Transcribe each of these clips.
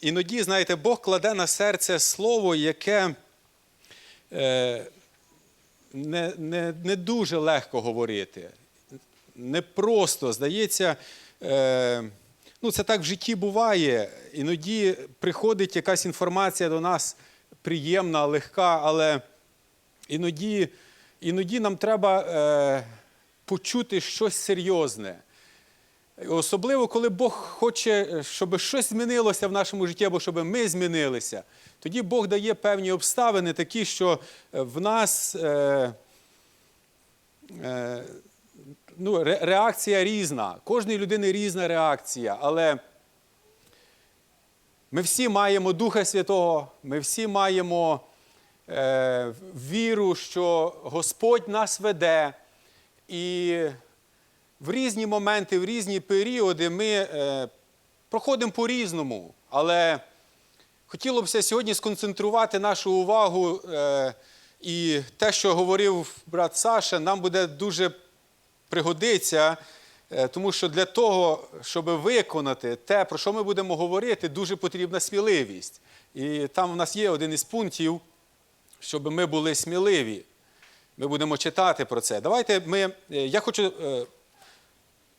іноді, знаєте, Бог кладе на серце слово, яке е, не, не, не дуже легко говорити. Не просто, здається, е, ну це так в житті буває. Іноді приходить якась інформація до нас приємна, легка, але іноді, іноді нам треба е, почути щось серйозне. Особливо, коли Бог хоче, щоб щось змінилося в нашому житті, або щоб ми змінилися. Тоді Бог дає певні обставини, такі, що е, в нас е, е, ну, реакція різна. Кожної людини різна реакція, але ми всі маємо Духа Святого, ми всі маємо е, віру, що Господь нас веде. І в різні моменти, в різні періоди ми е, проходимо по-різному. Але хотілося б сьогодні сконцентрувати нашу увагу. Е, і те, що говорив брат Саша, нам буде дуже пригодиться, е, тому що для того, щоб виконати те, про що ми будемо говорити, дуже потрібна сміливість. І там в нас є один із пунктів, щоб ми були сміливі. Ми будемо читати про це. Давайте ми. Я хочу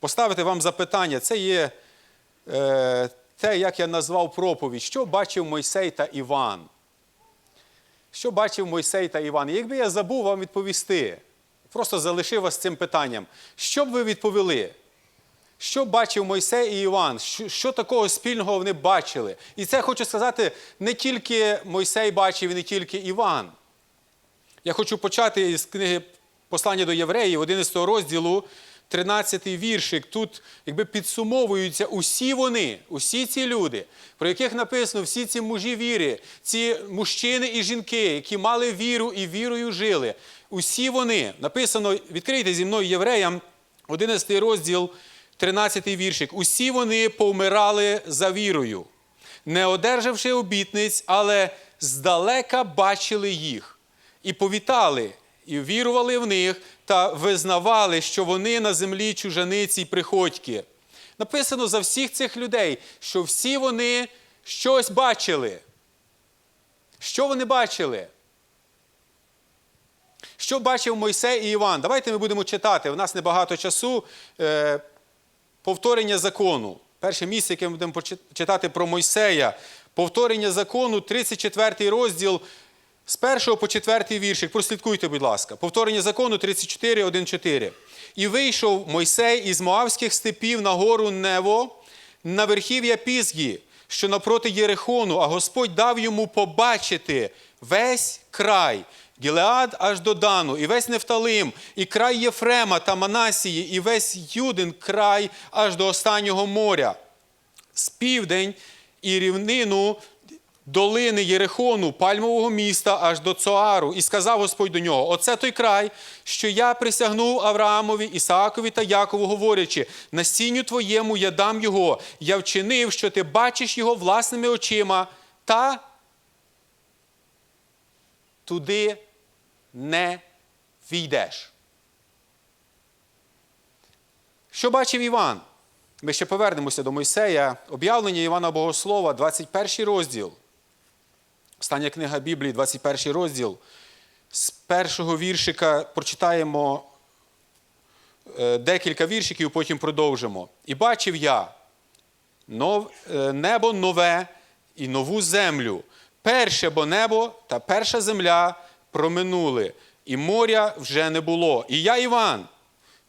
поставити вам запитання. Це є е, те, як я назвав проповідь. Що бачив Мойсей та Іван? Що бачив Мойсей та Іван? І Якби я забув вам відповісти, просто залишив вас цим питанням. Що б ви відповіли? Що бачив Мойсей і Іван? Що, що такого спільного вони бачили? І це хочу сказати, не тільки Мойсей бачив, і не тільки Іван. Я хочу почати із книги Послання до Євреїв, 11 розділу, 13 віршик. Тут якби підсумовуються усі вони, усі ці люди, про яких написано всі ці мужі віри, ці мужчини і жінки, які мали віру і вірою жили. Усі вони написано, відкрийте зі мною євреям, 11 розділ, 13 віршик. Усі вони повмирали за вірою, не одержавши обітниць, але здалека бачили їх і повітали, і вірували в них та визнавали, що вони на землі чужаниці й приходьки. Написано за всіх цих людей, що всі вони щось бачили. Що вони бачили? Що бачив Мойсей і Іван? Давайте ми будемо читати. У нас небагато часу. Е, повторення закону. Перше місце, яке ми будемо читати про Мойсея. Повторення закону, 34 розділ з 1 по 4 віршик. Прослідкуйте, будь ласка. Повторення закону 34, 1, 4. І вийшов Мойсей із Моавських степів на гору Нево, на верхів'я Пізгі, що напроти Єрихону, а Господь дав йому побачити весь край. Гілеад аж до Дану, і весь Нефталим, і край Єфрема та Манасії, і весь Юдин край аж до останнього моря з південь і рівнину долини Єрихону, пальмового міста аж до Цоару, і сказав Господь до нього: Оце той край, що я присягнув Авраамові, Ісаакові та Якову, говорячи: насінню твоєму я дам його, я вчинив, що ти бачиш його власними очима, та туди не війдеш. Що бачив Іван? Ми ще повернемося до Мойсея. Об'явлення Івана Богослова, 21 розділ. Остання книга Біблії, 21 розділ. З першого віршика прочитаємо е, декілька віршиків, потім продовжимо. І бачив я нов, е, небо нове і нову землю. Перше бо небо та перша земля проминули, і моря вже не було. І я, Іван,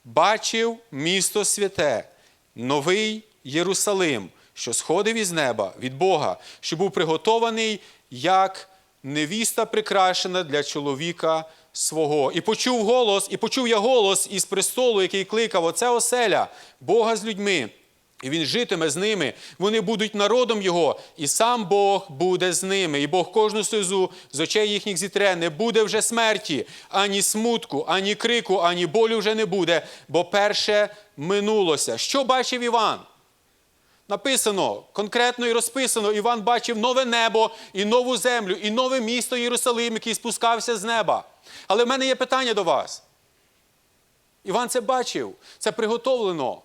бачив місто святе, новий Єрусалим, що сходив із неба від Бога, що був приготований як невіста прикрашена для чоловіка свого. І почув голос, і почув я голос із престолу, який кликав: Оце оселя, Бога з людьми. І він житиме з ними, вони будуть народом його, і сам Бог буде з ними. І Бог кожну сльозу з очей їхніх зітре, не буде вже смерті, ані смутку, ані крику, ані болю вже не буде, бо перше минулося. Що бачив Іван? написано, конкретно і розписано, Іван бачив нове небо і нову землю, і нове місто Єрусалим, який спускався з неба. Але в мене є питання до вас. Іван це бачив, це приготовлено.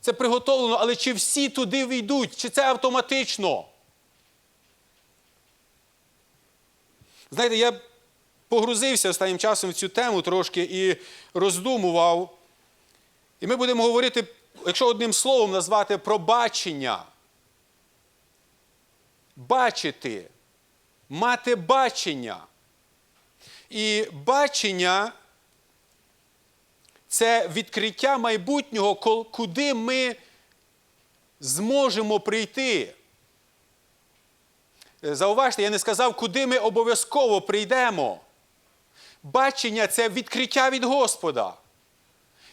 Це приготовлено, але чи всі туди війдуть, чи це автоматично? Знаєте, я погрузився останнім часом в цю тему трошки і роздумував. І ми будемо говорити якщо одним словом назвати пробачення. Бачити, мати бачення. І бачення це відкриття майбутнього, куди ми зможемо прийти. Е, Зауважте, я не сказав, куди ми обов'язково прийдемо. Бачення це відкриття від Господа.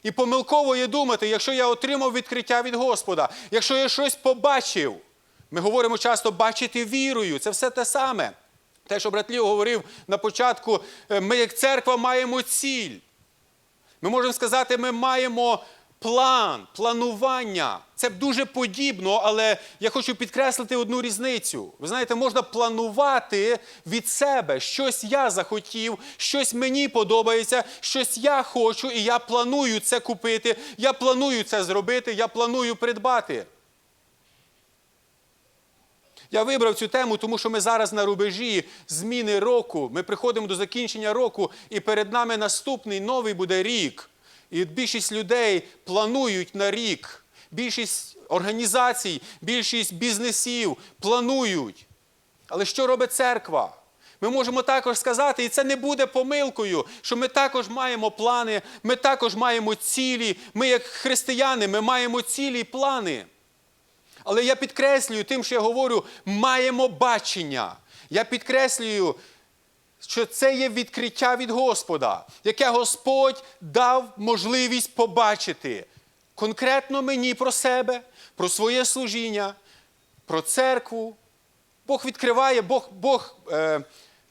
І помилково є думати, якщо я отримав відкриття від Господа, якщо я щось побачив, ми говоримо часто бачити вірою, це все те саме. Те, що брат Лів говорив на початку, е, ми як церква маємо ціль. Ми можемо сказати, ми маємо план, планування. Це дуже подібно, але я хочу підкреслити одну різницю. Ви знаєте, можна планувати від себе. Щось я захотів, щось мені подобається, щось я хочу, і я планую це купити, я планую це зробити, я планую придбати. Я вибрав цю тему, тому що ми зараз на рубежі зміни року. Ми приходимо до закінчення року, і перед нами наступний новий буде рік. І більшість людей планують на рік. Більшість організацій, більшість бізнесів планують. Але що робить церква? Ми можемо також сказати, і це не буде помилкою, що ми також маємо плани, ми також маємо цілі. Ми, як християни, ми маємо цілі і плани. Але я підкреслюю тим, що я говорю, маємо бачення. Я підкреслюю, що це є відкриття від Господа, яке Господь дав можливість побачити конкретно мені про себе, про своє служіння, про церкву. Бог відкриває, Бог, Бог е,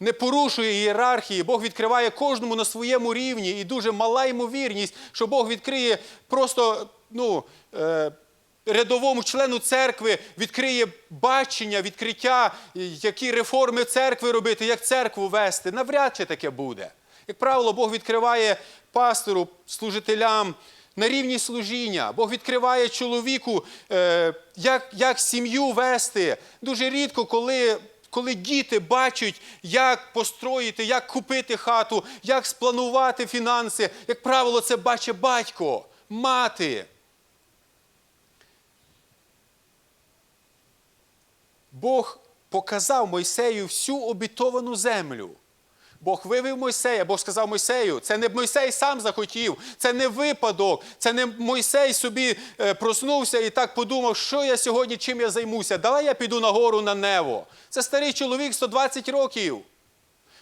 не порушує ієрархії, Бог відкриває кожному на своєму рівні, і дуже мала ймовірність, що Бог відкриє просто ну, е, рядовому члену церкви, відкриє бачення, відкриття, які реформи церкви робити, як церкву вести. Навряд чи таке буде. Як правило, Бог відкриває пастору, служителям на рівні служіння. Бог відкриває чоловіку, е, як, як сім'ю вести. Дуже рідко, коли, коли діти бачать, як построїти, як купити хату, як спланувати фінанси. Як правило, це бачить батько, мати. Бог показав Мойсею всю обітовану землю. Бог вивів Мойсея, Бог сказав Мойсею, це не Мойсей сам захотів, це не випадок, це не Мойсей собі е, проснувся і так подумав, що я сьогодні, чим я займуся. Давай я піду на гору на Нево. Це старий чоловік 120 років.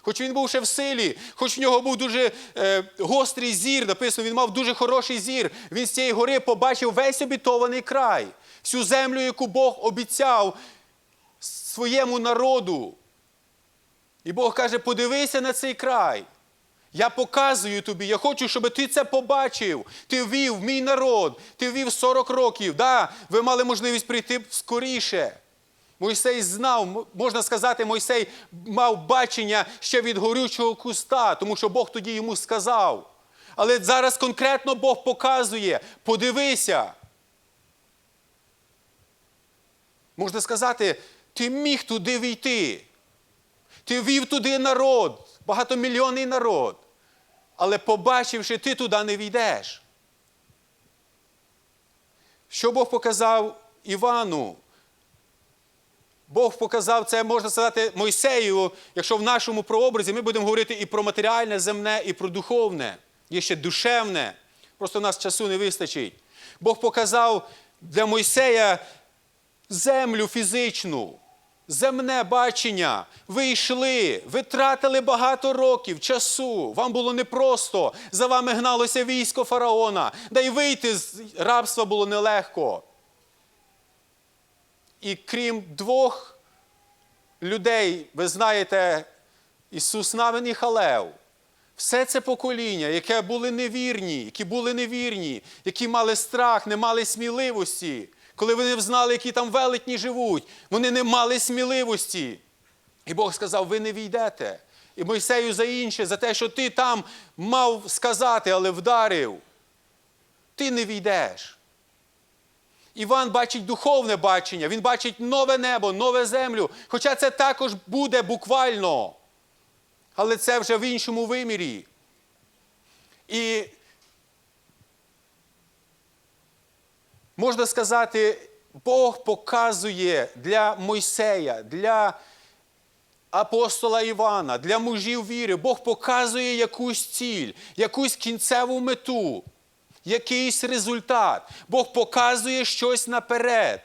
Хоч він був ще в силі, хоч в нього був дуже е, гострий зір, написано, він мав дуже хороший зір. Він з цієї гори побачив весь обітований край, всю землю, яку Бог обіцяв своєму народу. І Бог каже: подивися на цей край. Я показую тобі, я хочу, щоб ти це побачив. Ти ввів мій народ, ти ввів 40 років. Да, ви мали можливість прийти скоріше. Мойсей знав, можна сказати, Мойсей мав бачення ще від горючого куста, тому що Бог тоді йому сказав. Але зараз конкретно Бог показує: подивися. Можна сказати, ти міг туди війти. Ти вів туди народ, багатомільйонний народ. Але побачивши, ти туди не війдеш. Що Бог показав Івану? Бог показав це, можна сказати, Мойсею, якщо в нашому прообразі ми будемо говорити і про матеріальне, земне, і про духовне, є ще душевне. Просто нас часу не вистачить. Бог показав для Мойсея землю фізичну, земне бачення. Ви йшли, ви тратили багато років, часу. Вам було непросто. За вами гналося військо фараона. Да й вийти з рабства було нелегко. І крім двох людей, ви знаєте, Ісус Навин і Халев. Все це покоління, яке були невірні, які були невірні, які мали страх, не мали сміливості. Коли вони знали, які там велетні живуть, вони не мали сміливості. І Бог сказав: ви не війдете. І Мойсею за інше, за те, що ти там мав сказати, але вдарив. Ти не війдеш. Іван бачить духовне бачення, він бачить нове небо, нове землю. Хоча це також буде буквально. Але це вже в іншому вимірі. І можна сказати, Бог показує для Мойсея, для апостола Івана, для мужів віри, Бог показує якусь ціль, якусь кінцеву мету, якийсь результат. Бог показує щось наперед.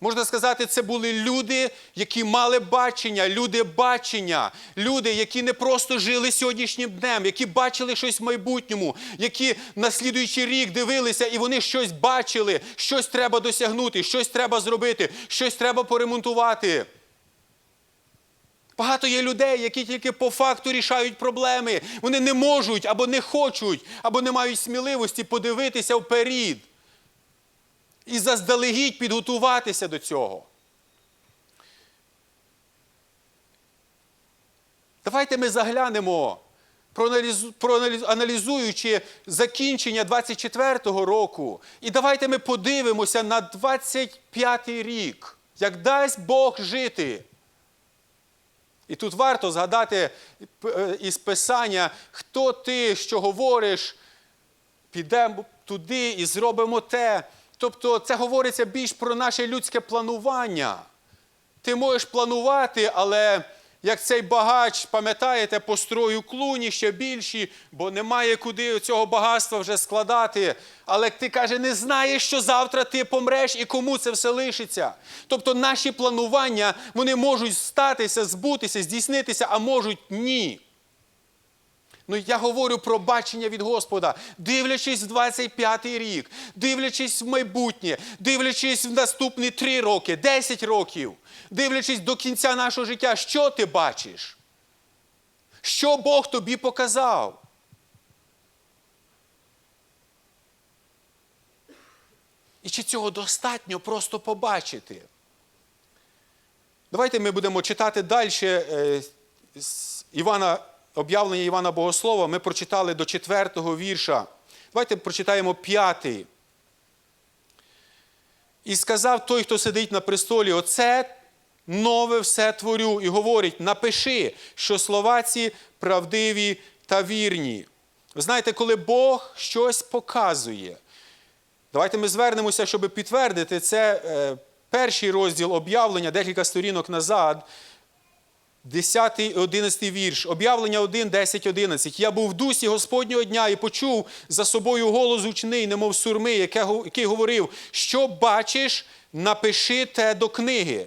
Можна сказати, це були люди, які мали бачення, люди бачення, люди, які не просто жили сьогоднішнім днем, які бачили щось в майбутньому, які на слідуючий рік дивилися і вони щось бачили, щось треба досягнути, щось треба зробити, щось треба поремонтувати. Багато є людей, які тільки по факту рішають проблеми. Вони не можуть або не хочуть, або не мають сміливості подивитися вперед і заздалегідь підготуватися до цього. Давайте ми заглянемо, проаналізу- проаналіз- аналізуючи закінчення 24-го року, і давайте ми подивимося на 25-й рік, як дасть Бог жити. І тут варто згадати е, із Писання, хто ти, що говориш, підемо туди і зробимо те. Тобто це говориться більш про наше людське планування. Ти можеш планувати, але як цей багач, пам'ятаєте, построю клуні ще більші, бо немає куди цього багатства вже складати. Але ти каже, не знаєш, що завтра ти помреш і кому це все лишиться. Тобто наші планування вони можуть статися, збутися, здійснитися, а можуть ні. Ну, я говорю про бачення від Господа, дивлячись в 25-й рік, дивлячись в майбутнє, дивлячись в наступні 3 роки, 10 років, дивлячись до кінця нашого життя, що ти бачиш? Що Бог тобі показав? І чи цього достатньо просто побачити? Давайте ми будемо читати далі е, з Івана, об'явлення Івана Богослова. Ми прочитали до четвертого вірша. Давайте прочитаємо п'ятий. І сказав той, хто сидить на престолі, оце нове все творю. І говорить: напиши, що слова ці правдиві та вірні. Ви знаєте, коли Бог щось показує, Давайте ми звернемося, щоб підтвердити це е, перший розділ об'явлення, декілька сторінок назад, 10 і 11 вірш. Об'явлення 1, 10, 11. Я був в дусі Господнього дня і почув за собою голос гучний, немов сурми, який говорив, що бачиш, напиши те до книги.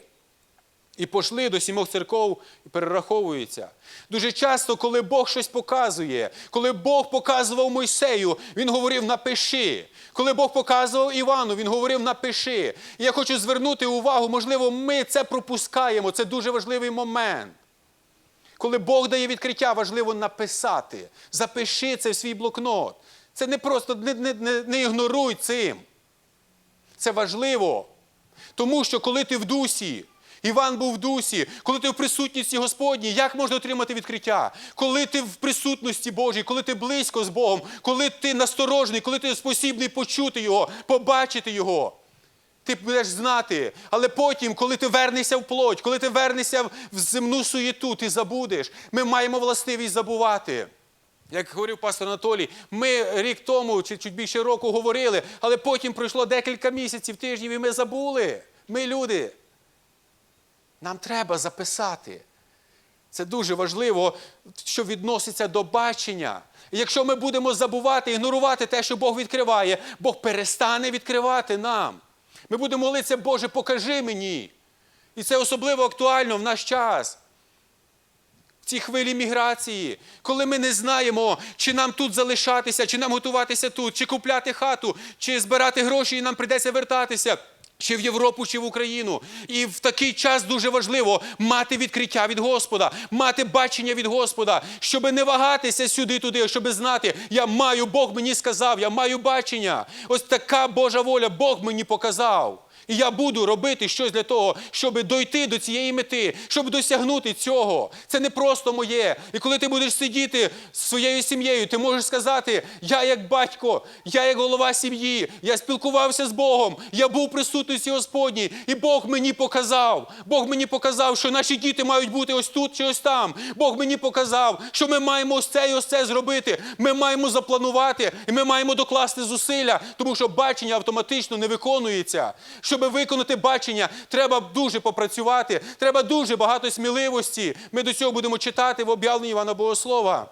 І пошли до сімох церков і перераховуються. Дуже часто, коли Бог щось показує, коли Бог показував Мойсею, він говорив напиши. Коли Бог показував Івану, він говорив напиши. І я хочу звернути увагу, можливо, ми це пропускаємо. Це дуже важливий момент. Коли Бог дає відкриття, важливо написати. Запиши це в свій блокнот. Це не просто не, не, не, не ігноруй цим. Це важливо. Тому що коли ти в дусі, Іван був в дусі, коли ти в присутності Господній, як можна отримати відкриття? Коли ти в присутності Божій, коли ти близько з Богом, коли ти насторожений, коли ти спосібний почути Його, побачити Його. Ти будеш знати, але потім, коли ти вернешся в плоть, коли ти вернешся в земну суєту, ти забудеш. Ми маємо властивість забувати. Як говорив пастор Анатолій, ми рік тому чи чуть більше року говорили, але потім пройшло декілька місяців, тижнів, і ми забули. Ми люди. Нам треба записати. Це дуже важливо, що відноситься до бачення. Якщо ми будемо забувати, ігнорувати те, що Бог відкриває, Бог перестане відкривати нам. Ми будемо молитися, Боже, покажи мені. І це особливо актуально в наш час. В цій хвилі міграції, коли ми не знаємо, чи нам тут залишатися, чи нам готуватися тут, чи купляти хату, чи збирати гроші, і нам прийдеться вертатися. Чи в Європу, чи в Україну. І в такий час дуже важливо мати відкриття від Господа, мати бачення від Господа, щоб не вагатися сюди-туди, щоб знати, я маю, Бог мені сказав, я маю бачення. Ось така Божа воля, Бог мені показав. І я буду робити щось для того, щоб дойти до цієї мети, щоб досягнути цього. Це не просто моє. І коли ти будеш сидіти з своєю сім'єю, ти можеш сказати: Я як батько, я як голова сім'ї, я спілкувався з Богом, я був присутності Господній, і Бог мені показав. Бог мені показав, що наші діти мають бути ось тут чи ось там. Бог мені показав, що ми маємо ось це і ось це зробити. Ми маємо запланувати і ми маємо докласти зусилля, тому що бачення автоматично не виконується. Щоб виконати бачення, треба дуже попрацювати, треба дуже багато сміливості. Ми до цього будемо читати в об'явленні Івана Богослова.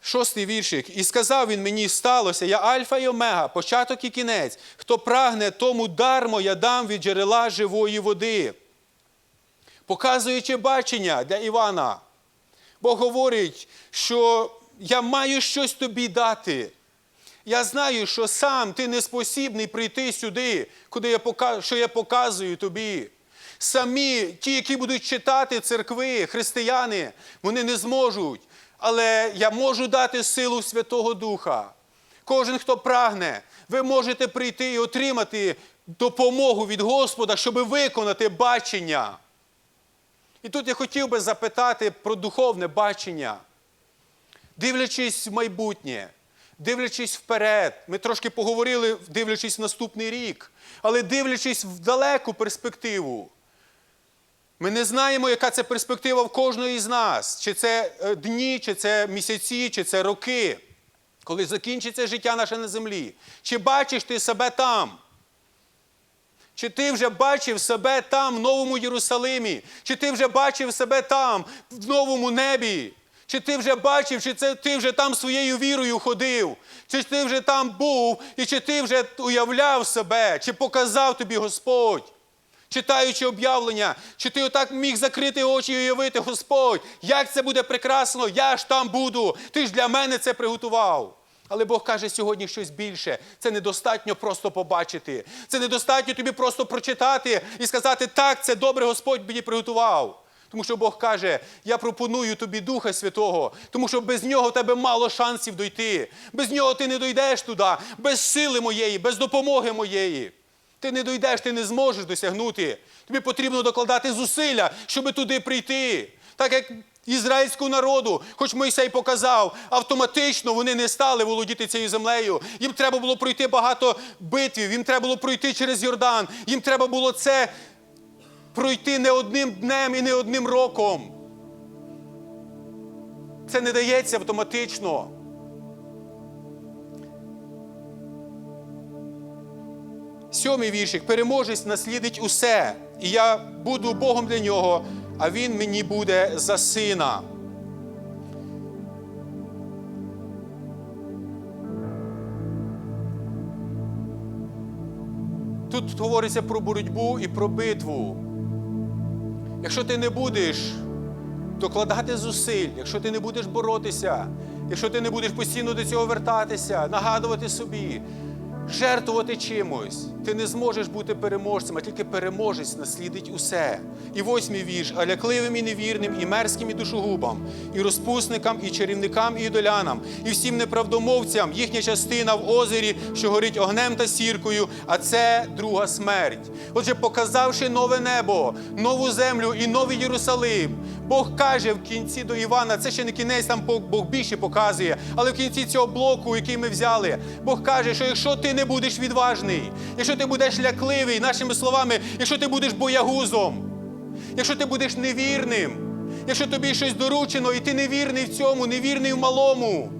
Шостий віршик. І сказав він мені, сталося, я альфа і омега, початок і кінець. Хто прагне, тому дармо я дам від джерела живої води. Показуючи бачення для Івана, Бог говорить, що я маю щось тобі дати. Я знаю, що сам ти не спосібний прийти сюди, куди я пока- що я показую тобі. Самі ті, які будуть читати церкви, християни, вони не зможуть. Але я можу дати силу Святого Духа. Кожен, хто прагне, ви можете прийти і отримати допомогу від Господа, щоб виконати бачення. І тут я хотів би запитати про духовне бачення. Дивлячись в майбутнє, дивлячись вперед, ми трошки поговорили, дивлячись в наступний рік, але дивлячись в далеку перспективу. Ми не знаємо, яка це перспектива в кожної з нас. Чи це е, дні, чи це місяці, чи це роки, коли закінчиться життя наше на землі. Чи бачиш ти себе там? Чи ти вже бачив себе там, в Новому Єрусалимі? Чи ти вже бачив себе там, в новому небі? Чи ти вже бачив, чи це ти вже там своєю вірою ходив? Чи ти вже там був, і чи ти вже уявляв себе, чи показав тобі Господь? Читаючи об'явлення, чи ти отак міг закрити очі і уявити, Господь, як це буде прекрасно, я ж там буду, ти ж для мене це приготував. Але Бог каже сьогодні щось більше. Це недостатньо просто побачити. Це недостатньо тобі просто прочитати і сказати, так, це добре, Господь мені приготував. Тому що Бог каже, я пропоную тобі Духа Святого, тому що без нього в тебе мало шансів дойти. Без нього ти не дойдеш туди, без сили моєї, без допомоги моєї. Ти не дойдеш, ти не зможеш досягнути. Тобі потрібно докладати зусилля, щоб туди прийти. Так як ізраїльському народу, хоч Мойсей показав, автоматично вони не стали володіти цією землею. Їм треба було пройти багато битвів, їм треба було пройти через Йордан, їм треба було це пройти не одним днем і не одним роком. Це не дається автоматично. Сьомий віршик. Переможець наслідить усе, і я буду Богом для нього, а він мені буде за сина. Тут говориться про боротьбу і про битву. Якщо ти не будеш докладати зусиль, якщо ти не будеш боротися, якщо ти не будеш постійно до цього вертатися, нагадувати собі, жертвувати чимось, ти не зможеш бути переможцем, а тільки переможець наслідить усе. І восьмий вірш, а лякливим і невірним, і мерзким, і душогубам, і розпусникам, і чарівникам, і ідолянам, і всім неправдомовцям їхня частина в озері, що горить огнем та сіркою, а це друга смерть. Отже, показавши нове небо, нову землю і новий Єрусалим, Бог каже в кінці до Івана, це ще не кінець, там Бог більше показує, але в кінці цього блоку, який ми взяли, Бог каже, що якщо ти не будеш відважний, якщо ти будеш лякливий, нашими словами, якщо ти будеш боягузом, якщо ти будеш невірним, якщо тобі щось доручено, і ти невірний в цьому, невірний в малому,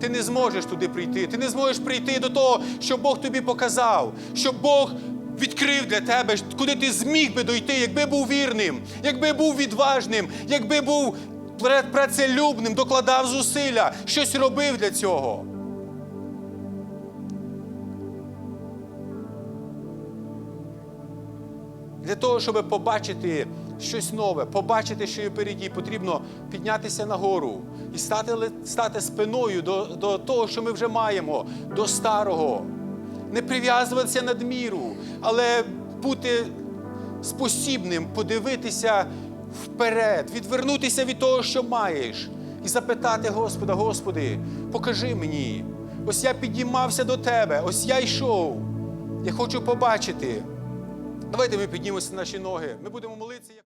ти не зможеш туди прийти. Ти не зможеш прийти до того, що Бог тобі показав, що Бог відкрив для тебе, куди ти зміг би дойти, якби був вірним, якби був відважним, якби був працелюбним, докладав зусилля, щось робив для цього. Для того, щоб побачити щось нове, побачити, що є впереді, потрібно піднятися нагору і стати, стати спиною до, до того, що ми вже маємо, до старого. Не прив'язуватися надміру, але бути спосібним подивитися вперед, відвернутися від того, що маєш, і запитати Господа, Господи, покажи мені. Ось я підіймався до Тебе, ось я йшов. Я хочу побачити. Давайте ми піднімемося на наші ноги. Ми будемо молитися.